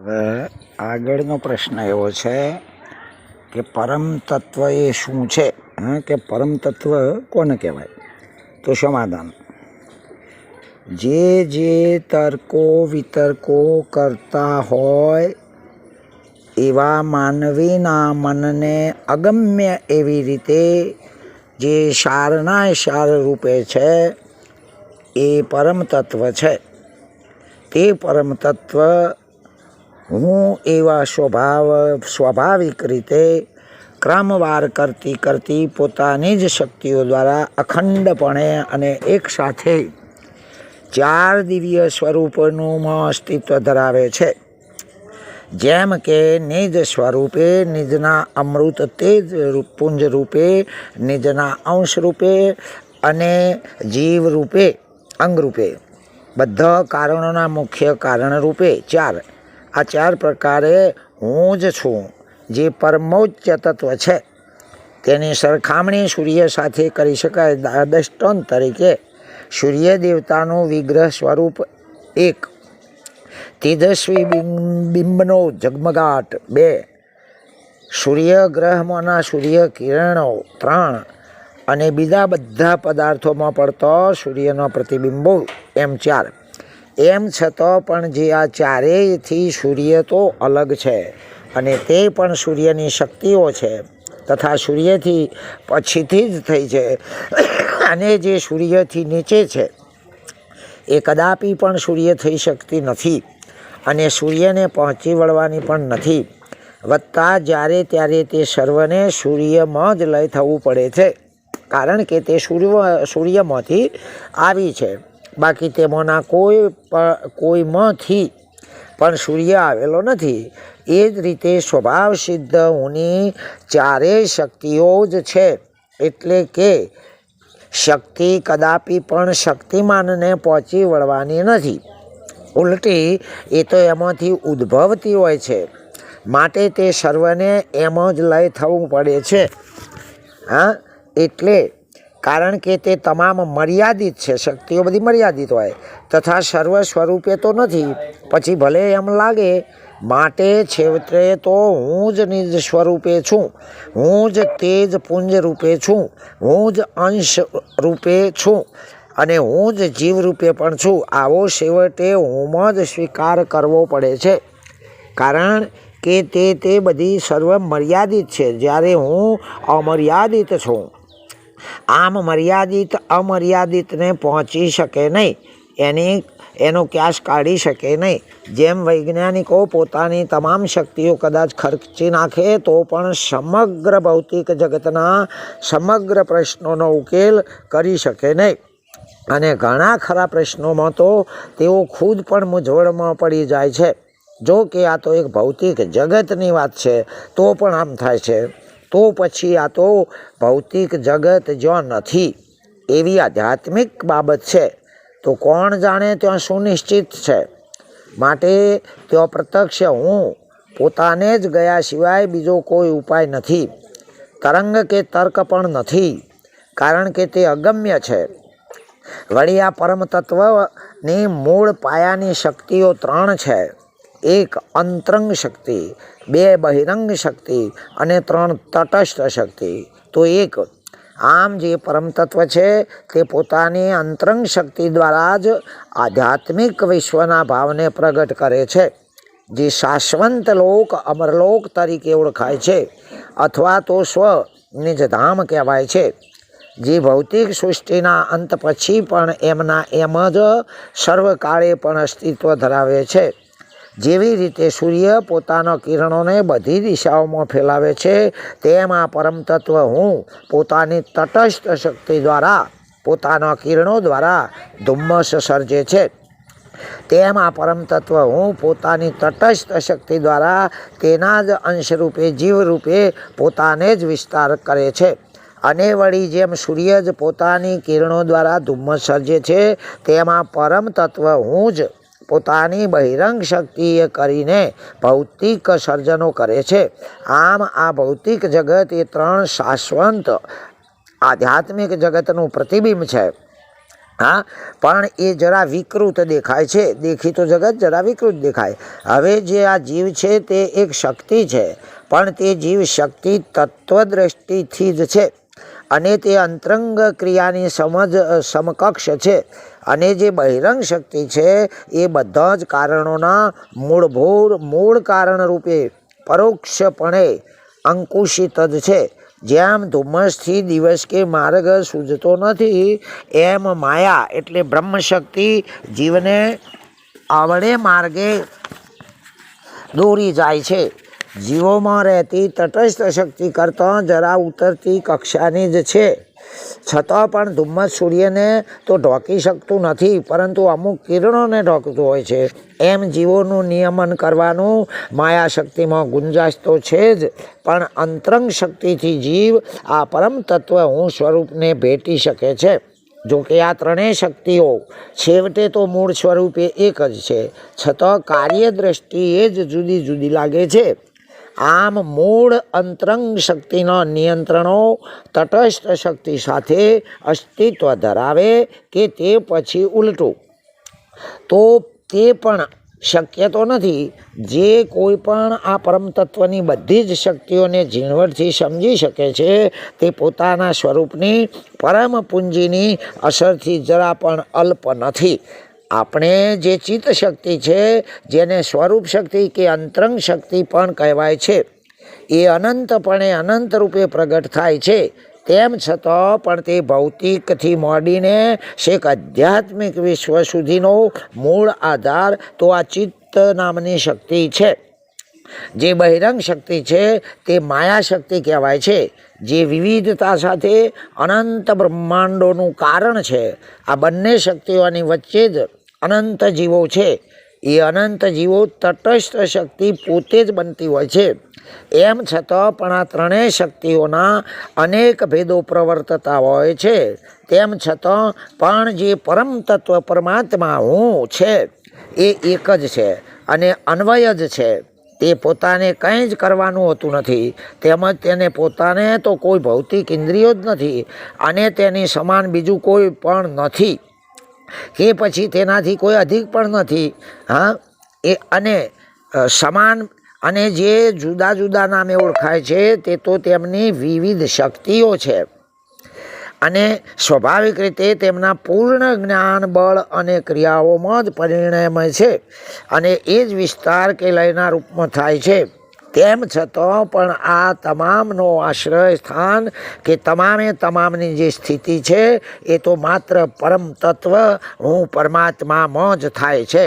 હવે આગળનો પ્રશ્ન એવો છે કે પરમ તત્વ એ શું છે? હા? કે પરમ તત્વ કોને કહેવાય? તો સમાધાન. જે જે તર્કો વિતર્કો કરતા હોય, એવા માનવીના મનને અગમ્ય એવી રીતે જે સારના સાર રૂપે છે, એ પરમ તત્વ છે. તે પરમ તત્વ હું એવા સ્વભાવ, સ્વાભાવિક રીતે ક્રમવાર કરતી કરતી પોતાની જ શક્તિઓ દ્વારા અખંડપણે અને એકસાથે ચાર દિવ્ય સ્વરૂપનું અસ્તિત્વ ધરાવે છે. જેમ કે નિજ સ્વરૂપે નિજના અમૃત તેજ પુંજ રૂપે નિજના અંશ રૂપે અને જીવ રૂપે અંગ રૂપે. બધા કારણોના મુખ્ય કારણ રૂપે ચાર આ ચાર પ્રકારે હું જ છું, જે પરમોચ્ચ તત્વ છે. તેની સરખામણી સૂર્ય સાથે કરી શકાય. દા- તરીકે સૂર્ય દેવતાનું વિગ્રહ સ્વરૂપ એક. તેજસ્વી બિંબનો ઝગમગાટ બે. સૂર્ય ગ્રહમાંના સૂર્ય કિરણો. ત્રણ. અને બીજા બધા પદાર્થોમાં પડતો સૂર્યનો પ્રતિબિંબો. એમ ચાર. એમ છતાં પણ જે આ ચારેયથી સૂર્ય તો અલગ છે અને તે પણ સૂર્યની શક્તિઓ છે તથા સૂર્યથી પછીથી જ થઈ છે. અને જે સૂર્યથી નીચે છે, એ કદાપી પણ સૂર્ય થઈ શકતી નથી અને સૂર્યને પહોંચી વળવાની પણ નથી. વત્તા જ્યારે ત્યારે તે સર્વને સૂર્યમાં જ લય થવું પડે છે, કારણ કે તે સૂર્ય, સૂર્યમાંથી આવી છે. બાકી તેમાંના કોઈ પણ કોઈમાંથી પણ સૂર્ય આવેલો નથી. એ જ રીતે સ્વભાવ સિદ્ધ હુની ચારેય શક્તિઓ જ છે. એટલે કે શક્તિ કદાપી પણ શક્તિમાનને પહોંચી વળવાની નથી. ઉલટી એ તો એમાંથી ઉદ્ભવતી હોય છે. માટે તે સર્વને એમ જ લય થવું પડે છે. હા? એટલે કારણ કે તે તમામ મર્યાદિત છે, શક્તિઓ બધી મર્યાદિત હોય. તથા સર્વ સ્વરૂપે તો નથી, પછી ભલે એમ લાગે, માટે છેવટે તો હું જ નિજ સ્વરૂપે છું, હું જ તેજ પુંજ રૂપે છું, હું જ અંશ રૂપે છું, અને હું જ જીવ રૂપે પણ છું. આવો છેવટે હુંમાં જ સ્વીકાર કરવો પડે છે. કારણ કે તે તે બધી સર્વ મર્યાદિત છે. જ્યારે હું અમર્યાદિત છું આમ મર્યાદિત અમર્યાદિતને પહોંચી શકે નહીં. એની, એનો ક્યાશ કાઢી શકે નહીં. જેમ વૈજ્ઞાનિકો પોતાની તમામ શક્તિઓ કદાચ ખર્ચી નાખે, તો પણ સમગ્ર ભૌતિક જગતના સમગ્ર પ્રશ્નોનો ઉકેલ કરી શકે નહીં. અને ઘણા ખરા પ્રશ્નોમાં તો તેઓ ખુદ પણ મૂંઝવણમાં પડી જાય છે. જો કે આ તો એક ભૌતિક જગતની વાત છે, તો પણ આમ થાય છે. તો પછી આ તો ભૌતિક જગત જો નથી. એવી આધ્યાત્મિક બાબત છે. તો કોણ જાણે ત્યાં સુનિશ્ચિત છે? માટે ત્યાં પ્રત્યક્ષ હું. પોતાને જ ગયા સિવાય બીજો કોઈ ઉપાય નથી. તરંગ કે તર્ક પણ નથી, કારણ કે તે અગમ્ય છે. વળી આ પરમ તત્વની મૂળ પાયાની શક્તિઓ ત્રણ છે. એક અંતરંગ શક્તિ બે બહિરંગ શક્તિ અને ત્રણ તટસ્થ શક્તિ. તો એક, આમ જે પરમ છે તે પોતાની અંતરંગ શક્તિ દ્વારા જ આધ્યાત્મિક વિશ્વના ભાવને પ્રગટ કરે છે. જે શાશ્વંત લોક, અમરલોક તરીકે ઓળખાય છે અથવા તો સ્વ નિજધામ કહેવાય છે. જે ભૌતિક સૃષ્ટિના અંત પછી પણ એમના એમ જ સર્વકાળે પણ અસ્તિત્વ ધરાવે છે. જેવી રીતે સૂર્ય પોતાના કિરણોને બધી દિશાઓમાં ફેલાવે છે, તેમ આ પરમ તત્વ હું પોતાની તટસ્થ શક્તિ દ્વારા, પોતાના કિરણો દ્વારા ધુમ્મસ સર્જે છે. તેમ આ પરમ તત્વ હું પોતાની તટસ્થ શક્તિ દ્વારા તેના જ અંશરૂપે, જીવરૂપે પોતાને જ વિસ્તાર કરે છે. અને વળી જેમ સૂર્ય જ પોતાની કિરણો દ્વારા ધુમ્મસ સર્જે છે, તેમાં પરમ તત્વ હું જ પોતાની બહિરંગ શક્તિએ કરીને ભૌતિક સર્જનો કરે છે. આમ આ ભૌતિક જગત એ ત્રણ શાશ્વત આધ્યાત્મિક જગતનું પ્રતિબિંબ છે. હા, પણ એ જરા વિકૃત દેખાય છે. દેખી તો જગત જરા વિકૃત દેખાય. હવે જે આ જીવ છે તે એક શક્તિ છે, પણ તે જીવ શક્તિ તત્વદ્રષ્ટિથી જ છે અને તે અંતરંગ ક્રિયાની સમજ સમકક્ષ છે. અને જે બહિરંગ શક્તિ છે, એ બધા જ કારણોના મૂળભૂત મૂળ કારણ રૂપે પરોક્ષપણે અંકુશિત જ છે. જેમ ધુમ્મસથી દિવસ કે માર્ગ સૂઝતો નથી, એમ માયા એટલે બ્રહ્મશક્તિ જીવને આવડે માર્ગે દોરી જાય છે. જીવોમાં રહેતી તટસ્થ શક્તિ કરતાં જરા ઉતરતી કક્ષાની જ છે. છતાં પણ ધુમ્મસ સૂર્યને તો ઢોકી શકતું નથી, પરંતુ અમુક કિરણોને ઢોકતું હોય છે. એમ જીવોનું નિયમન કરવાનું માયા શક્તિમાં ગુંજાશ તો છે જ, પણ અંતરંગ શક્તિથી જીવ આ પરમ તત્વ હું સ્વરૂપને ભેટી શકે છે. જોકે આ ત્રણેય શક્તિઓ છેવટે તો મૂળ સ્વરૂપે એક જ છે. છતાં કાર્ય દ્રષ્ટિએ જ જુદી જુદી લાગે છે. આમ મૂળ અંતરંગ શક્તિના નિયંત્રણો તટસ્થ શક્તિ સાથે અસ્તિત્વ ધરાવે કે તે પછી ઉલટું. તો તે પણ શક્ય તો નથી. જે કોઈ પણ આ પરમ તત્વની બધી જ શક્તિઓને ઝીણવટથી સમજી શકે છે, તે પોતાના સ્વરૂપની પરમ પૂંજીની અસરથી જરા પણ અલ્પ નથી. આપણે જે ચિત્ત શક્તિ છે, જેને સ્વરૂપ શક્તિ કે અંતરંગ શક્તિ પણ કહેવાય છે, એ અનંતપણે અનંત રૂપે પ્રગટ થાય છે. તેમ છતાં પણ તે ભૌતિકથી મોડીને શેક આધ્યાત્મિક વિશ્વ સુધીનો મૂળ આધાર તો આ ચિત્ત નામની શક્તિ છે. જે બહિરંગ શક્તિ છે, તે માયા શક્તિ કહેવાય છે. જે વિવિધતા સાથે અનંત બ્રહ્માંડોનું કારણ છે. આ બંને શક્તિઓની વચ્ચે જ અનંત જીવો છે. એ અનંત જીવો તટસ્થ શક્તિ પોતે જ બનતી હોય છે. એમ છતાં પણ આ ત્રણેય શક્તિઓના અનેક ભેદો પ્રવર્તતા હોય છે. તેમ છતાં પણ જે પરમ તત્વ પરમાત્મા હું છે, એ એક જ છે અને અન્વય જ છે. તે પોતાને કંઈ જ કરવાનું હોતું નથી. તેમજ તેને પોતાને તો કોઈ ભૌતિક ઇન્દ્રિયો જ નથી અને તેની સમાન બીજું કોઈ પણ નથી. કે પછી તેનાથી કોઈ અધિક પણ નથી, હા? એ અને સમાન અને જે જુદા જુદા નામે ઓળખાય છે, તે તો તેમની વિવિધ શક્તિઓ છે. અને સ્વાભાવિક રીતે તેમના પૂર્ણ જ્ઞાન, બળ અને ક્રિયાઓમાં જ પરિણમે છે. અને એ જ વિસ્તાર કે લયના રૂપમાં થાય છે. તેમ છતાં પણ આ તમામનો આશ્રય સ્થાન કે તમામે તમામની જે સ્થિતિ છે, એ તો માત્ર પરમ તત્વ હું પરમાત્મામાં જ થાય છે.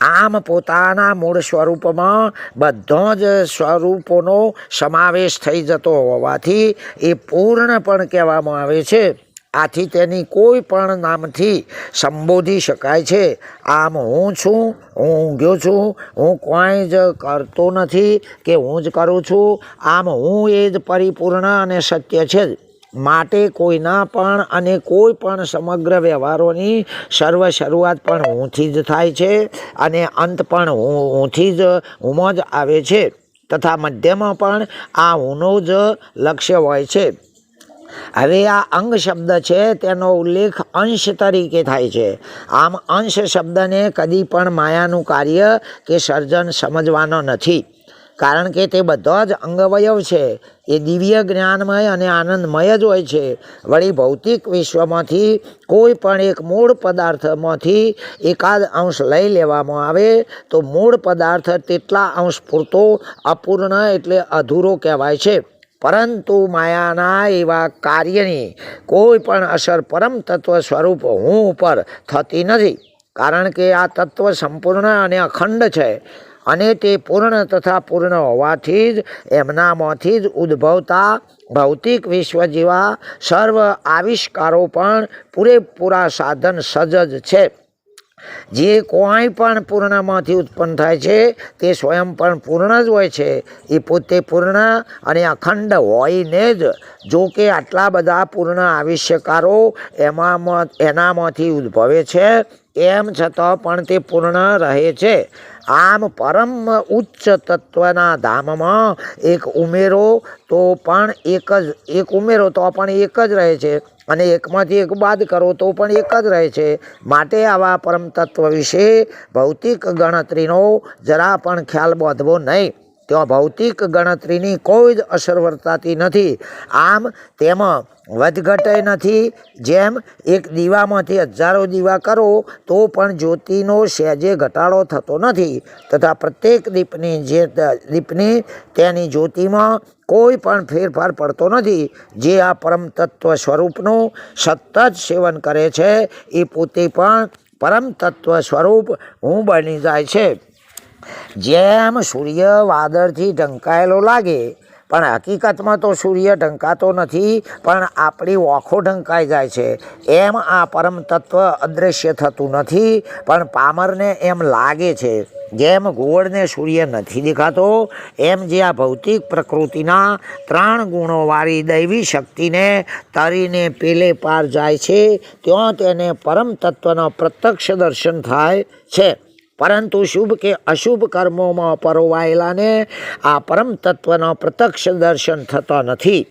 આમ પોતાના મૂળ સ્વરૂપમાં બધા જ સ્વરૂપોનો સમાવેશ થઈ જતો હોવાથી એ પૂર્ણ પણ કહેવામાં આવે છે. આથી તેની કોઈ પણ નામથી સંબોધી શકાય છે. આમ હું છું, હું ઊંઘ્યો છું, હું કોઈ જ કરતો નથી કે હું જ કરું છું. આમ હું એ જ પરિપૂર્ણ અને સત્ય છે. માટે કોઈના પણ અને કોઈ પણ સમગ્ર વ્યવહારોની સર્વ શરૂઆત પણ હુંથી જ થાય છે અને અંત પણ હું હુંથી જ હુંમાં જ આવે છે. તથા મધ્યમાં પણ આ હુંનો જ લક્ષ્ય હોય છે. હવે આ અંગ શબ્દ છે, તેનો ઉલ્લેખ અંશ તરીકે થાય છે. આમ અંશ શબ્દને કદી પણ માયાનું કાર્ય કે સર્જન સમજવાનો નથી. કારણ કે તે બધા જ અંગવયવ છે. એ દિવ્ય જ્ઞાનમય અને આનંદમય જ હોય છે. વળી ભૌતિક વિશ્વમાંથી કોઈ પણ એક મૂળ પદાર્થમાંથી એકાદ અંશ લઈ લેવામાં આવે, તો મૂળ પદાર્થ તેટલા અંશ પૂરતો અપૂર્ણ એટલે અધૂરો કહેવાય છે. પરંતુ માયાના એવા કાર્યની કોઈ પણ અસર પરમ તત્વ સ્વરૂપ હું ઉપર થતી નથી. કારણ કે આ તત્વ સંપૂર્ણ અને અખંડ છે અને તે પૂર્ણ તથા પૂર્ણ હોવાથી જ એમનામાંથી જ ઉદ્ભવતા ભૌતિક વિશ્વ જેવા સર્વ આવિષ્કારો પણ પૂરેપૂરા સાધન સજજ છે. જે કોઈ પણ પૂર્ણમાંથી ઉત્પન્ન થાય છે, તે સ્વયં પણ પૂર્ણ જ હોય છે. એ પોતે પૂર્ણ અને અખંડ હોઈને જ જો કે આટલા બધા પૂર્ણ આવિષ્યકારો એમાં એનામાંથી ઉદ્ભવે છે, એમ છતાં પણ તે પૂર્ણ રહે છે. આમ પરમ ઉચ્ચ તત્વના ધામમાં એક ઉમેરો તો પણ એક જ, એક ઉમેરો તો પણ એક જ રહે છે. અને એકમાંથી એક બાદ કરો તો પણ એક જ રહે છે. માટે આવા પરમ તત્વ વિશે ભૌતિક ગણતરીનો જરા પણ ખ્યાલ બાંધવો નહીં. ત્યાં ભૌતિક ગણતરીની કોઈ જ અસર વર્તાતી નથી. આમ તેમાં વધઘટય નથી. જેમ એક દીવામાંથી હજારો દીવા કરો, તો પણ જ્યોતિનો સહેજે ઘટાડો થતો નથી. તથા પ્રત્યેક દીપની જે દીપની તેની જ્યોતિમાં કોઈ પણ ફેરફાર પડતો નથી. જે આ પરમ તત્વ સ્વરૂપનું સતત સેવન કરે છે, એ પોતે પણ પરમ તત્વ સ્વરૂપ હું બની જાય છે. જેમ સૂર્ય વાદળથી ઢંકાયેલો લાગે પણ હકીકતમાં તો સૂર્ય ઢંકાતો નથી, પણ આપણી ઓખો ઢંકાઈ જાય છે. એમ આ પરમ તત્વ અદૃશ્ય થતું નથી, પણ પામરને એમ લાગે છે. જેમ ગોળને સૂર્ય નથી દેખાતો, એમ જે આ ભૌતિક પ્રકૃતિના ત્રણ ગુણોવાળી દૈવી શક્તિને તરીને પેલે પાર જાય છે, ત્યાં તેને પરમ તત્વનો પ્રત્યક્ષ દર્શન થાય છે. પરંતુ શુભ કે અશુભ કર્મોમાં પરોવાયેલાને આ પરમ તત્વનો પ્રત્યક્ષ દર્શન થતો નથી.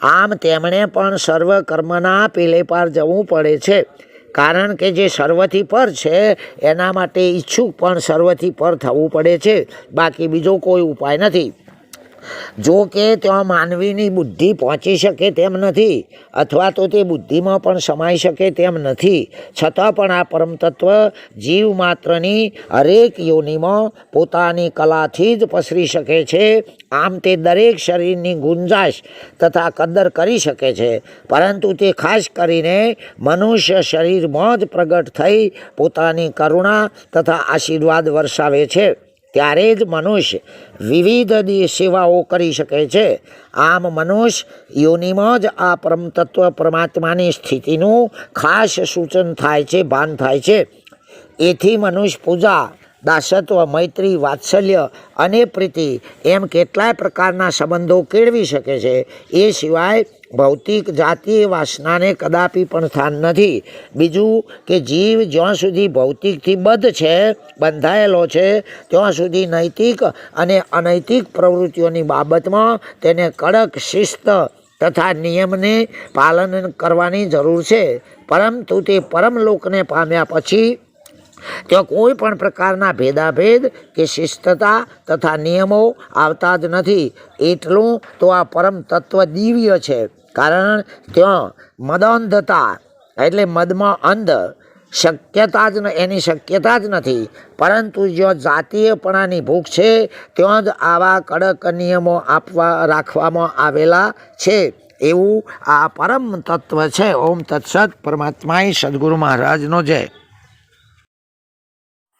આમ તેમણે પણ સર્વ કર્મના પેલે પાર જવું પડે છે. કારણ કે જે સર્વથી પર છે, એના માટે ઈચ્છુક પણ સર્વથી પર થવું પડે છે. બાકી બીજો કોઈ ઉપાય નથી. જો કે ત્યાં માનવીની બુદ્ધિ પહોંચી શકે તેમ નથી, અથવા તો તે બુદ્ધિમાં પણ સમાઈ શકે તેમ નથી. છતાં પણ આ પરમતત્વ જીવ માત્રની હરેક યોનિમાં પોતાની કલાથી જ પસરી શકે છે. આમ તે દરેક શરીરની ગુંજાશ તથા કદર કરી શકે છે. પરંતુ તે ખાસ કરીને મનુષ્ય શરીરમાં જ પ્રગટ થઈ પોતાની કરુણા તથા આશીર્વાદ વરસાવે છે. ત્યારે જ મનુષ્ય વિવિધ સેવાઓ કરી શકે છે. આમ મનુષ્ય યોનિમાં જ આ પરમ તત્વ પરમાત્માની સ્થિતિનું ખાસ સૂચન થાય છે, ભાન થાય છે. એથી મનુષ્ય પૂજા દાસત્વ, મૈત્રી, વાત્સલ્ય અને પ્રીતિ એમ કેટલાય પ્રકારના સંબંધો કેળવી શકે છે. એ સિવાય ભૌતિક જાતીય વાસનાને કદાપી પણ સ્થાન નથી. બીજું કે જીવ જ્યાં સુધી ભૌતિકથી બદ્ધ છે, બંધાયેલો છે, ત્યાં સુધી નૈતિક અને અનૈતિક પ્રવૃત્તિઓની બાબતમાં તેને કડક શિસ્ત તથા નિયમને પાલન કરવાની જરૂર છે. પરંતુ તે પરમલોકને પામ્યા પછી ત્યાં કોઈ પણ પ્રકારના ભેદાભેદ કે શિસ્તતા તથા નિયમો આવતા જ નથી. એટલું તો આ પરમ તત્વ દિવ્ય છે. કારણ ત્યાં મદઅંધતા એટલે મદમાં અંધ શક્યતા જ એની શક્યતા જ નથી. પરંતુ જ્યાં જાતીયપણાની ભૂખ છે, ત્યાં જ આવા કડક નિયમો આપવા, રાખવામાં આવેલા છે. એવું આ પરમ તત્વ છે. ઓમ તત્સત પરમાત્માએ સદગુરુ મહારાજનો જય.